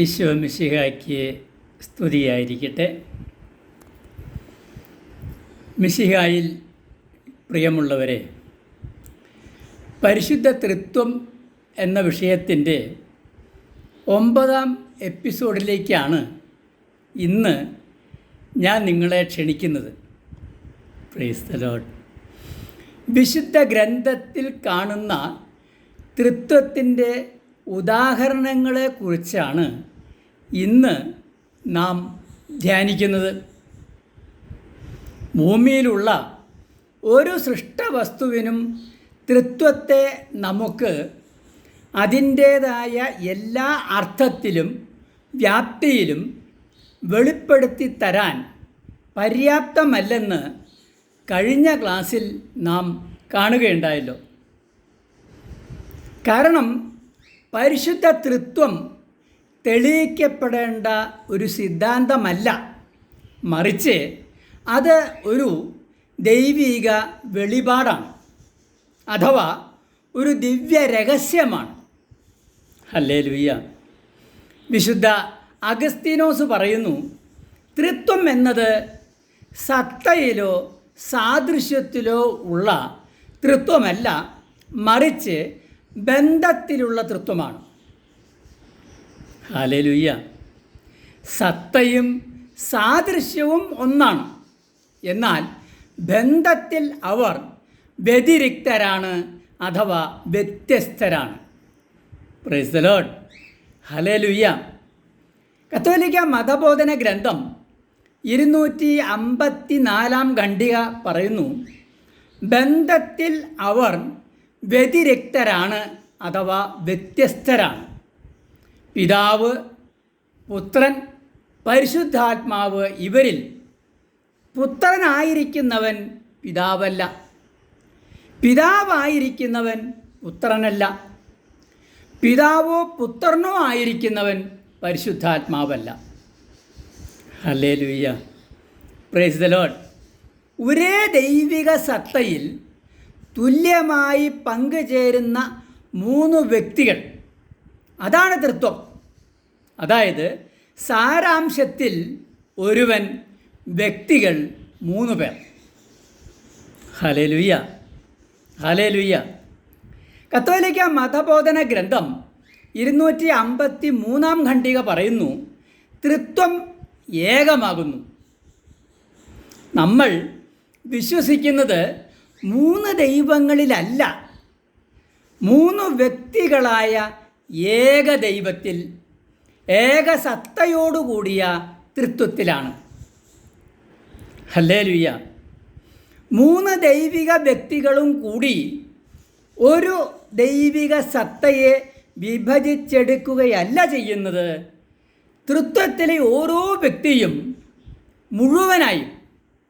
ഈശോ മിശിഹായ്ക്ക് സ്തുതിയായിരിക്കട്ടെ. മിശിഹായിൽ പ്രിയമുള്ളവരെ പരിശുദ്ധ തൃത്വം എന്ന വിഷയത്തിന്റെ ഒമ്പതാം എപ്പിസോഡിലേക്കാണ് ഇന്ന് ഞാൻ നിങ്ങളെ ക്ഷണിക്കുന്നത്. വിശുദ്ധ ഗ്രന്ഥത്തിൽ കാണുന്ന തൃത്വത്തിന്റെ ഉദാഹരണങ്ങളെക്കുറിച്ചാണ് ഇന്ന് നാം ധ്യാനിക്കുന്നത്. ഭൂമിയിലുള്ള ഒരു സൃഷ്ടവസ്തുവിനും തൃത്വത്തെ നമുക്ക് അതിന്റേതായ എല്ലാ അർത്ഥത്തിലും വ്യാപ്തിയിലും വെളിപ്പെടുത്തി തരാൻ പര്യാപ്തമല്ലെന്ന് കഴിഞ്ഞ ക്ലാസ്സിൽ നാം കാണുകയുണ്ടായല്ലോ. കാരണം പരിശുദ്ധ തൃത്വം തെളിയിക്കപ്പെടേണ്ട ഒരു സിദ്ധാന്തമല്ല. മറിച്ച് അത് ഒരു ദൈവിക വെളിപാടാണ്. അഥവാ ഒരു ദിവ്യ രഹസ്യമാണ്. അല്ലേ ലുയ്യ വിശുദ്ധ അഗസ്തീനോസ് പറയുന്നു തൃത്വം എന്നത് സത്തയിലോ സാദൃശ്യത്തിലോ ഉള്ള തൃത്വമല്ല മറിച്ച് ബന്ധത്തിലുള്ള തൃത്വമാണ്. അലലുയ്യ സത്തയും സാദൃശ്യവും ഒന്നാണ്. എന്നാൽ ബന്ധത്തിൽ അവർ വ്യതിരിക്തരാണ് അഥവാ വ്യത്യസ്തരാണ്. പ്രൈസ് ഹലലുയ്യ ലോഡ് ഹലേലുയ്യ കത്തോലിക്ക മതബോധന ഗ്രന്ഥം ഇരുന്നൂറ്റി അമ്പത്തി നാലാം ഖണ്ഡിക പറയുന്നു ബന്ധത്തിൽ അവർ വ്യതിരിക്തരാണ് അഥവാ വ്യത്യസ്തരാണ്. പിതാവ് പുത്രൻ പരിശുദ്ധാത്മാവ് ഇവരിൽ പുത്രനായിരിക്കുന്നവൻ പിതാവല്ല. പിതാവായിരിക്കുന്നവൻ പുത്രനല്ല. പിതാവോ പുത്രനോ ആയിരിക്കുന്നവൻ പരിശുദ്ധാത്മാവല്ല. അല്ലേ ലൂയ്യ പ്രൈസ് ദ ലോഡ് ഒരേ ദൈവിക സത്തയിൽ തുല്യമായി പങ്കുചേരുന്ന മൂന്ന് വ്യക്തികൾ. അതാണ് തൃത്വം. അതായത് സാരാംശത്തിൽ ഒരുവൻ വ്യക്തികൾ മൂന്ന് പേർ. ഹലേലുയ്യ ഹലേലുയ്യ ഹലേ കത്തോലിക്ക മതബോധന ഗ്രന്ഥം ഇരുന്നൂറ്റി അമ്പത്തി മൂന്നാം ഖണ്ഡിക പറയുന്നു തൃത്വം ഏകമാകുന്നു. നമ്മൾ വിശ്വസിക്കുന്നത് മൂന്ന് ദൈവങ്ങളിലല്ല മൂന്ന് വ്യക്തികളായ ഏക ദൈവത്തിൽ ഏക ഏകസത്തയോടുകൂടിയ തൃത്വത്തിലാണ്. ഹല്ലേ ലുയ്യ മൂന്ന് ദൈവിക വ്യക്തികളും കൂടി ഒരു ദൈവിക സത്തയെ വിഭജിച്ചെടുക്കുകയല്ല ചെയ്യുന്നത്. തൃത്വത്തിലെ ഓരോ വ്യക്തിയും മുഴുവനായും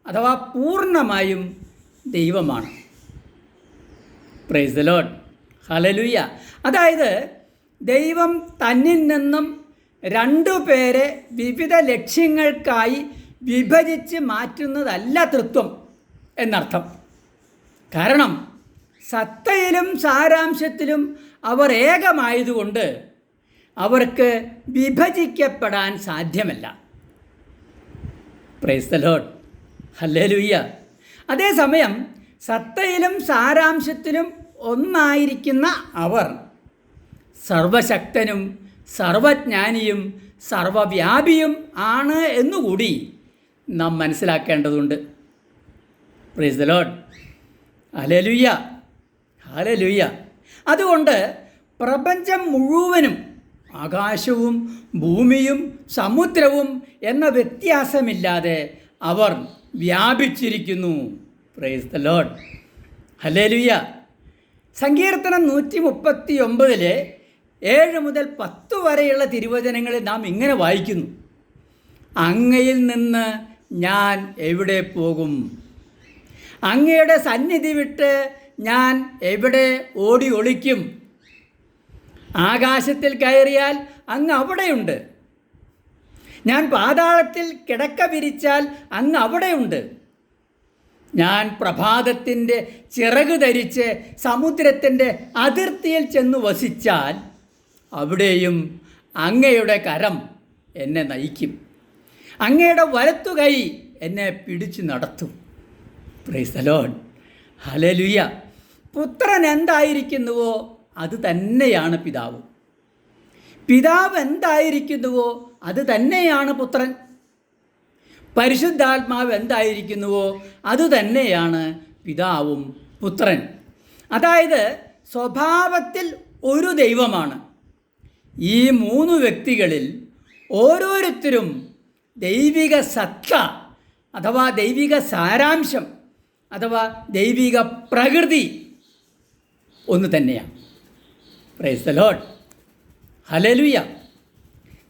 അഥവാ പൂർണമായും ദൈവമാണ്. പ്രൈസ് ലോഡ് ഹലലുയ്യ അതായത് ദൈവം തന്നിൽ നിന്നും രണ്ടു പേരെ വിവിധ ലക്ഷ്യങ്ങൾക്കായി വിഭജിച്ച് മാറ്റുന്നതല്ല തൃത്വം എന്നർത്ഥം. കാരണം സത്തയിലും സാരാംശത്തിലും അവർ ഏകമായതുകൊണ്ട് അവർക്ക് വിഭജിക്കപ്പെടാൻ സാധ്യമല്ല. പ്രൈസ് ദ ലോഡ് ഹല്ലേലുയ്യ അതേസമയം സത്തയിലും സാരാംശത്തിലും ഒന്നായിരിക്കുന്ന അവർ സർവശക്തനും സർവജ്ഞാനിയും സർവവ്യാപിയും ആണ് എന്നുകൂടി നാം മനസ്സിലാക്കേണ്ടതുണ്ട്. Praise the Lord hallelujah hallelujah അതുകൊണ്ട് പ്രപഞ്ചം മുഴുവനും ആകാശവും ഭൂമിയും സമുദ്രവും എന്ന വ്യത്യാസമില്ലാതെ അവർ വ്യാപിച്ചിരിക്കുന്നു. പ്രൈസ് ദ ലോഡ് ഹലേലുയ്യ സങ്കീർത്തനം നൂറ്റി മുപ്പത്തി ഒമ്പതിലെ ഏഴ് മുതൽ പത്ത് വരെയുള്ള തിരുവചനങ്ങളിൽ നാം ഇങ്ങനെ വായിക്കുന്നു. അങ്ങയിൽ നിന്ന് ഞാൻ എവിടെ പോകും? അങ്ങയുടെ സന്നിധി വിട്ട് ഞാൻ എവിടെ ഓടി ഒളിക്കും? ആകാശത്തിൽ കയറിയാൽ അങ്ങ് അവിടെയുണ്ട്. ഞാൻ പാതാളത്തിൽ കിടക്ക വിരിച്ചാൽ അങ്ങ് അവിടെയുണ്ട്. ഞാൻ പ്രഭാതത്തിന്റെ ചിറക് ധരിച്ച് സമുദ്രത്തിന്റെ അതിർത്തിയിൽ ചെന്നു വസിച്ചാൽ അവിടെയും അങ്ങയുടെ കരം എന്നെ നയിക്കും. അങ്ങയുടെ വലത്തുകൈ എന്നെ പിടിച്ചു നടത്തും. പ്രൈസലോൺ ഹലലുയ പുത്രൻ എന്തായിരിക്കുന്നുവോ? അത് തന്നെയാണ് പിതാവ്. പിതാവ് എന്തായിരിക്കുന്നുവോ അത് തന്നെയാണ് പുത്രൻ. പരിശുദ്ധാത്മാവ് എന്തായിരിക്കുന്നുവോ അത് തന്നെയാണ് പിതാവും പുത്രൻ. അതായത് സ്വഭാവത്തിൽ ഒരു ദൈവമാണ്. ഈ മൂന്ന് വ്യക്തികളിൽ ഓരോരുത്തരും ദൈവിക സത്ത അഥവാ ദൈവിക സാരാംശം അഥവാ ദൈവിക പ്രകൃതി ഒന്ന് തന്നെയാണ്. പ്രൈസ് ദ ലോഡ് ഹലലുയ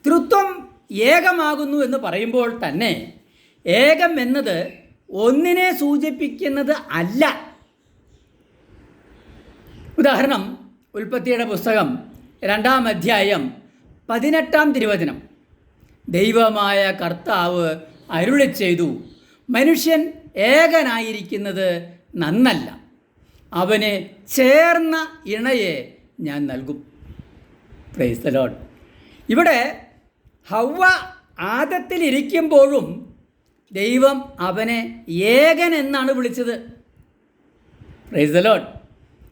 തൃത്വം ഏകമാകുന്നു എന്ന് പറയുമ്പോൾ തന്നെ ഏകം എന്നത് ഒന്നിനെ സൂചിപ്പിക്കുന്നത് അല്ല. ഉദാഹരണം ഉൽപ്പത്തിയുടെ പുസ്തകം രണ്ടാം അധ്യായം പതിനെട്ടാം തിരുവചനം. ദൈവമായ കർത്താവ് അരുളി ചെയ്തു മനുഷ്യൻ ഏകനായിരിക്കുന്നത് നന്നല്ല. അവന് ചേർന്ന ഇണയെ ഞാൻ നൽകും. പ്രൈസ് ദ ലോഡ് ഇവിടെ ഹവ്വ ആദത്തിലിരിക്കുമ്പോഴും ദൈവം അവനെ ഏകൻ എന്നാണ് വിളിച്ചത്. പ്രൈസ് ദ ലോഡ്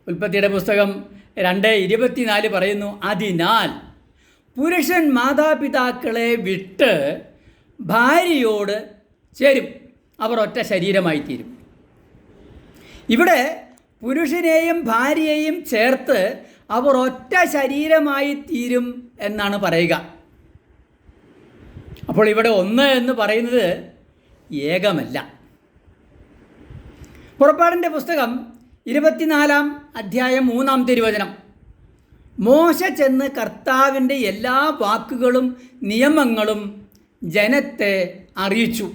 ഉൽപ്പത്തിയുടെ പുസ്തകം രണ്ട് ഇരുപത്തിനാല് പറയുന്നു അതിനാൽ പുരുഷൻ മാതാപിതാക്കളെ വിട്ട് ഭാര്യയോട് ചേരും. അവർ ഒറ്റ ശരീരമായി തീരും ഇവിടെ പുരുഷനെയും ഭാര്യയെയും ചേർത്ത് അവർ ഒറ്റ ശരീരമായി തീരും എന്നാണ് പറയുക. അപ്പോൾ ഇവിടെ ഒന്ന് എന്ന് പറയുന്നത് ഏകമല്ല. പുറപ്പാടിന്റെ പുസ്തകം ഇരുപത്തിനാലാം അധ്യായം മൂന്നാം തിരുവചനം. മോശ ചെന്ന് കർത്താവിന്റെ എല്ലാ വാക്കുകളും നിയമങ്ങളും ജനത്തെ അറിയിച്ചു.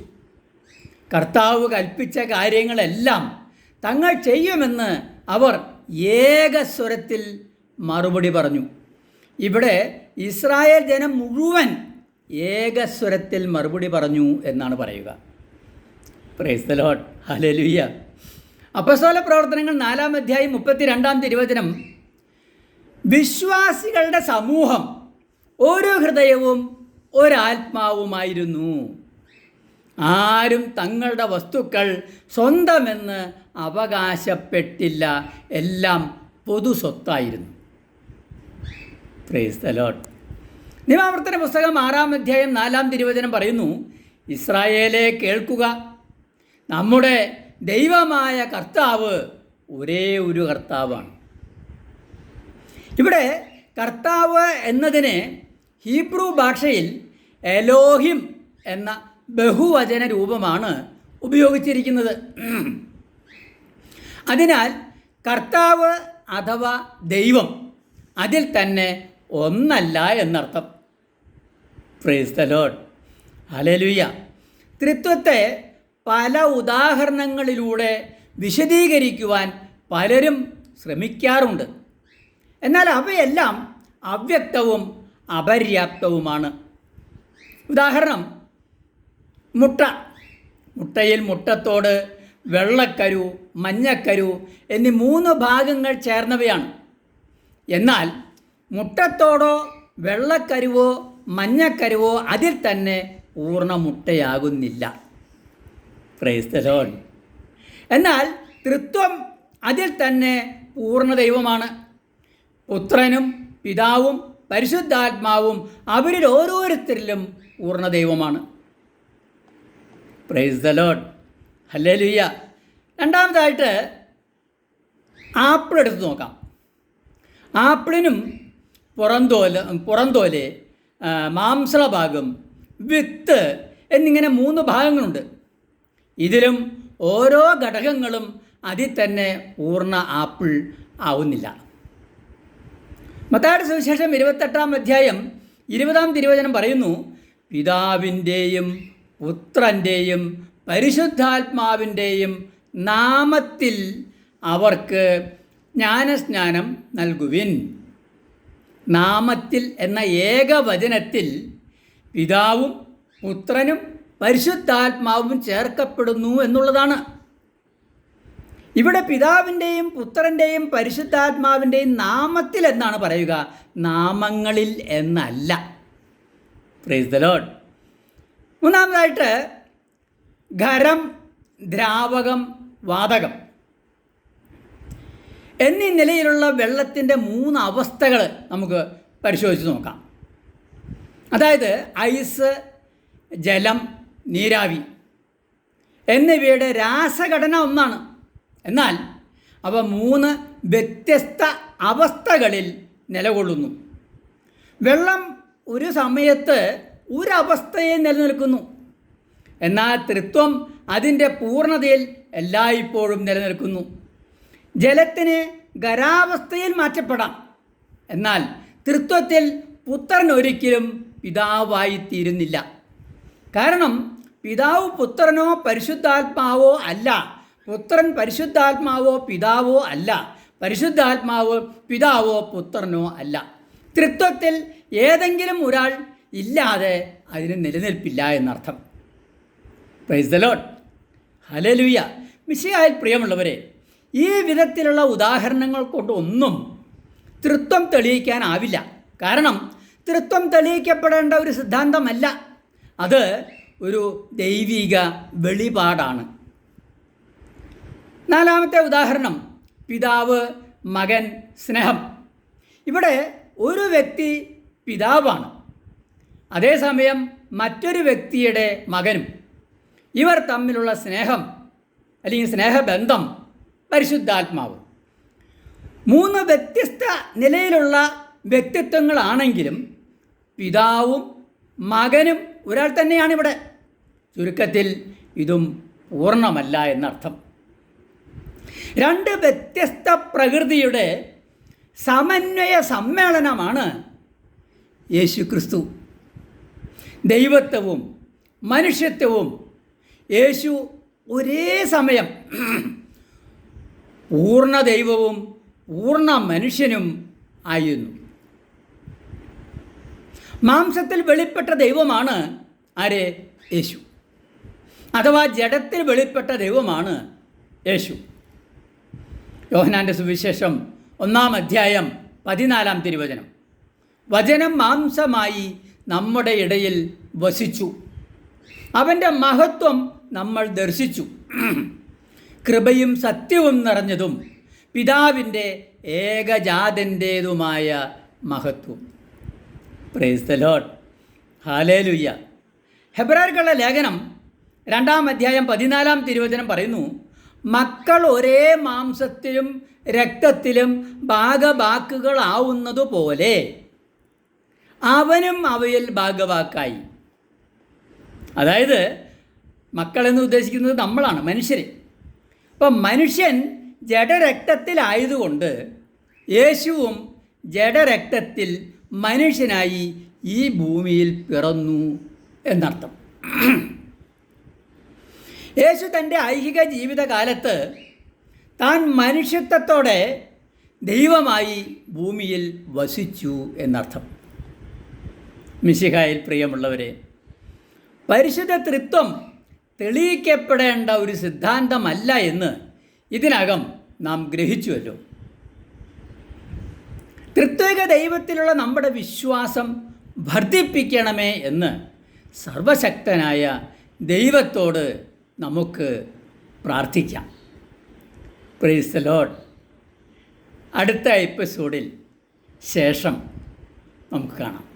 കർത്താവ് കൽപ്പിച്ച കാര്യങ്ങളെല്ലാം തങ്ങൾ ചെയ്യുമെന്ന് അവർ ഏകസ്വരത്തിൽ മറുപടി പറഞ്ഞു. ഇവിടെ ഇസ്രായേൽ ജനം മുഴുവൻ ഏകസ്വരത്തിൽ മറുപടി പറഞ്ഞു എന്നാണ് പറയുക. പ്രൈസ് ദ ലോഡ് ഹലലുയ്യ അപ്പസ്തോല പ്രവർത്തനങ്ങൾ നാലാം അധ്യായം മുപ്പത്തി രണ്ടാം തിരുവചനം. വിശ്വാസികളുടെ സമൂഹം ഓരോ ഹൃദയവും ഒരാത്മാവുമായിരുന്നു. ആരും തങ്ങളുടെ വസ്തുക്കൾ സ്വന്തമെന്ന് അവകാശപ്പെട്ടില്ല. എല്ലാം പൊതു സ്വത്തായിരുന്നു. പ്രൈസ് നിയമാവർത്തന പുസ്തകം ആറാം അധ്യായം നാലാം തിരുവചനം പറയുന്നു ഇസ്രായേലെ കേൾക്കുക. നമ്മുടെ ദൈവമായ കർത്താവ് ഒരേ ഒരു കർത്താവാണ്. ഇവിടെ കർത്താവ് എന്നതിന് ഹീബ്രു ഭാഷയിൽ എലോഹിം എന്ന ബഹുവചന രൂപമാണ് ഉപയോഗിച്ചിരിക്കുന്നത്. അതിനാൽ കർത്താവ് അഥവാ ദൈവം അതിൽ തന്നെ ഒന്നല്ല എന്നർത്ഥം. പ്രേസ് ദ ഹലലുയ ത്രിത്വത്തെ പല ഉദാഹരണങ്ങളിലൂടെ വിശദീകരിക്കുവാൻ പലരും ശ്രമിക്കാറുണ്ട്. എന്നാൽ അവയെല്ലാം അവ്യക്തവും അപര്യാപ്തവുമാണ്. ഉദാഹരണം മുട്ട. മുട്ടയിൽ മുട്ടത്തോട് വെള്ളക്കരു മഞ്ഞക്കരു എന്നീ മൂന്ന് ഭാഗങ്ങൾ ചേർന്നവയാണ്. എന്നാൽ മുട്ടത്തോടോ വെള്ളക്കരുവോ മഞ്ഞക്കരുവോ അതിൽ തന്നെ പൂർണ മുട്ടയാകുന്നില്ല. ലോഡ് എന്നാൽ തൃത്വം അതിൽ തന്നെ പൂർണ ദൈവമാണ്. പുത്രനും പിതാവും പരിശുദ്ധാത്മാവും അവരിൽ ഓരോരുത്തരിലും പൂർണ ദൈവമാണ്. പ്രൈസ് ദ ലോഡ് ലുയ്യ രണ്ടാമതായിട്ട് ആപ്പിൾ എടുത്ത് നോക്കാം. ആപ്പിളിനും പുറന്തോൽ പുറന്തോൽ മാംസള ഭാഗം വിത്ത് എന്നിങ്ങനെ മൂന്ന് ഭാഗങ്ങളുണ്ട്. ഇതിലും ഓരോ ഘടകങ്ങളും അതിൽ തന്നെ പൂർണ ആപ്പിൾ ആവുന്നില്ല. മത്താട് സുവിശേഷം ഇരുപത്തെട്ടാം അധ്യായം ഇരുപതാം തിരുവചനം പറയുന്നു പിതാവിന്റെയും പുത്രന്റെയും പരിശുദ്ധാത്മാവിന്റെയും നാമത്തിൽ അവർക്ക് ജ്ഞാനസ്നാനം നൽകുവിൻ. നാമത്തിൽ എന്ന ഏകവചനത്തിൽ പിതാവും പുത്രനും പരിശുദ്ധാത്മാവും ചേർക്കപ്പെടുന്നു എന്നുള്ളതാണ്. ഇവിടെ പിതാവിന്റെയും പുത്രന്റെയും പരിശുദ്ധാത്മാവിന്റെയും നാമത്തിൽ എന്നാണ് പറയുക? നാമങ്ങളിൽ എന്നല്ല. പ്രൈസ് ദ ലോഡ് മൂന്നാമതായിട്ട് ഖരം ദ്രാവകം വാതകം. എന്നീ നിലയിലുള്ള വെള്ളത്തിന്റെ മൂന്ന് അവസ്ഥകൾ നമുക്ക് പരിശോധിച്ച് നോക്കാം. അതായത് ഐസ് ജലം നീരാവി എന്നിവയുടെ രാസഘടന ഒന്നാണ്. എന്നാൽ അവ മൂന്ന് വ്യത്യസ്ത അവസ്ഥകളിൽ നിലകൊള്ളുന്നു. വെള്ളം ഒരു സമയത്ത് ഒരവസ്ഥയിൽ നിലനിൽക്കുന്നു. എന്നാൽ തൃത്വം അതിന്റെ പൂർണതയിൽ എല്ലായ്പ്പോഴും നിലനിൽക്കുന്നു. ജലത്തിന് ഖരാവസ്ഥയിൽ മാറ്റപ്പെടാം. എന്നാൽ തൃത്വത്തിൽ പുത്രൻ ഒരിക്കലും പിതാവായി തീരുന്നില്ല കാരണം പിതാവ് പുത്രനോ പരിശുദ്ധാത്മാവോ അല്ല. പുത്രൻ പരിശുദ്ധാത്മാവോ പിതാവോ അല്ല. പരിശുദ്ധാത്മാവ് പിതാവോ പുത്രനോ അല്ല. തൃത്വത്തിൽ ഏതെങ്കിലും ഒരാൾ ഇല്ലാതെ അതിന് നിലനിൽപ്പില്ല എന്നർത്ഥം. പ്രൈസ് ദ ലോഡ് ഹലലുയ മിശയായി പ്രിയമുള്ളവരെ ഈ വിധത്തിലുള്ള ഉദാഹരണങ്ങൾ കൊണ്ടൊന്നും തൃത്വം തെളിയിക്കാനാവില്ല കാരണം തൃത്വം തെളിയിക്കപ്പെടേണ്ട ഒരു സിദ്ധാന്തമല്ല. അത് ഒരു ദൈവിക വെളിപാടാണ്. നാലാമത്തെ ഉദാഹരണം പിതാവ് മകൻ സ്നേഹം. ഇവിടെ ഒരു വ്യക്തി പിതാവാണ്. അതേസമയം മറ്റൊരു വ്യക്തിയുടെ മകനും ഇവർ തമ്മിലുള്ള സ്നേഹം അല്ലെങ്കിൽ സ്നേഹബന്ധം പരിശുദ്ധാത്മാവ്. മൂന്ന് വ്യത്യസ്ത നിലയിലുള്ള വ്യക്തിത്വങ്ങളാണെങ്കിലും പിതാവും മകനും ഒരാൾ തന്നെയാണ് ഇവിടെ ചുരുക്കത്തിൽ ഇതും പൂർണമല്ല എന്നർത്ഥം. രണ്ട് വ്യത്യസ്ത പ്രകൃതിയുടെ സമന്വയ സമ്മേളനമാണ് യേശു ക്രിസ്തു ദൈവത്വവും മനുഷ്യത്വവും യേശു ഒരേ സമയം പൂർണ ദൈവവും പൂർണ മനുഷ്യനും ആയിരുന്നു. മാംസത്തിൽ വെളിപ്പെട്ട ദൈവമാണ് ആരെ? യേശു. അഥവാ ജഡത്തിൽ വെളിപ്പെട്ട ദൈവമാണ് യേശു. യോഹനാന്റെ സുവിശേഷം ഒന്നാം അധ്യായം പതിനാലാം തിരുവചനം. വചനം മാംസമായി നമ്മുടെ ഇടയിൽ വസിച്ചു. അവന്റെ മഹത്വം നമ്മൾ ദർശിച്ചു. കൃപയും സത്യവും നിറഞ്ഞതും പിതാവിന്റെ ഏകജാതന്റേതുമായ മഹത്വം. പ്രേസ് ദ ലോഡ് ഹാലേലുയ്യ ഹെബ്രാർക്കുള്ള ലേഖനം രണ്ടാം അധ്യായം പതിനാലാം തിരുവചനം പറയുന്നു മക്കൾ ഒരേ മാംസത്തിലും രക്തത്തിലും ഭാഗവാക്കുകളാവുന്നതുപോലെ അവനും അവയിൽ ഭാഗവാക്കായി. അതായത് മക്കളെന്ന് ഉദ്ദേശിക്കുന്നത് നമ്മളാണ് മനുഷ്യർ അപ്പം മനുഷ്യൻ ജഡരക്തത്തിലായതുകൊണ്ട് യേശുവും ജഡരക്തത്തിൽ മനുഷ്യനായി ഈ ഭൂമിയിൽ പിറന്നു എന്നർത്ഥം. യേശു തന്റെ ഐഹിക ജീവിതകാലത്ത് താൻ മനുഷ്യത്വത്തോടെ ദൈവമായി ഭൂമിയിൽ വസിച്ചു എന്നർത്ഥം. മിശിഹായിൽ പ്രിയമുള്ളവരെ പരിശുദ്ധ തൃത്വം തെളിയിക്കപ്പെടേണ്ട ഒരു സിദ്ധാന്തമല്ല എന്ന് ഇതിനകം നാം ഗ്രഹിച്ചുവല്ലോ. തൃത്വിക ദൈവത്തിലുള്ള നമ്മുടെ വിശ്വാസം വർദ്ധിപ്പിക്കണമേ എന്ന് സർവശക്തനായ ദൈവത്തോട് നമുക്ക് പ്രാർത്ഥിക്കാം. പ്രൈസ് ലോഡ് അടുത്ത എപ്പിസോഡിൽ ശേഷം നമുക്ക് കാണാം.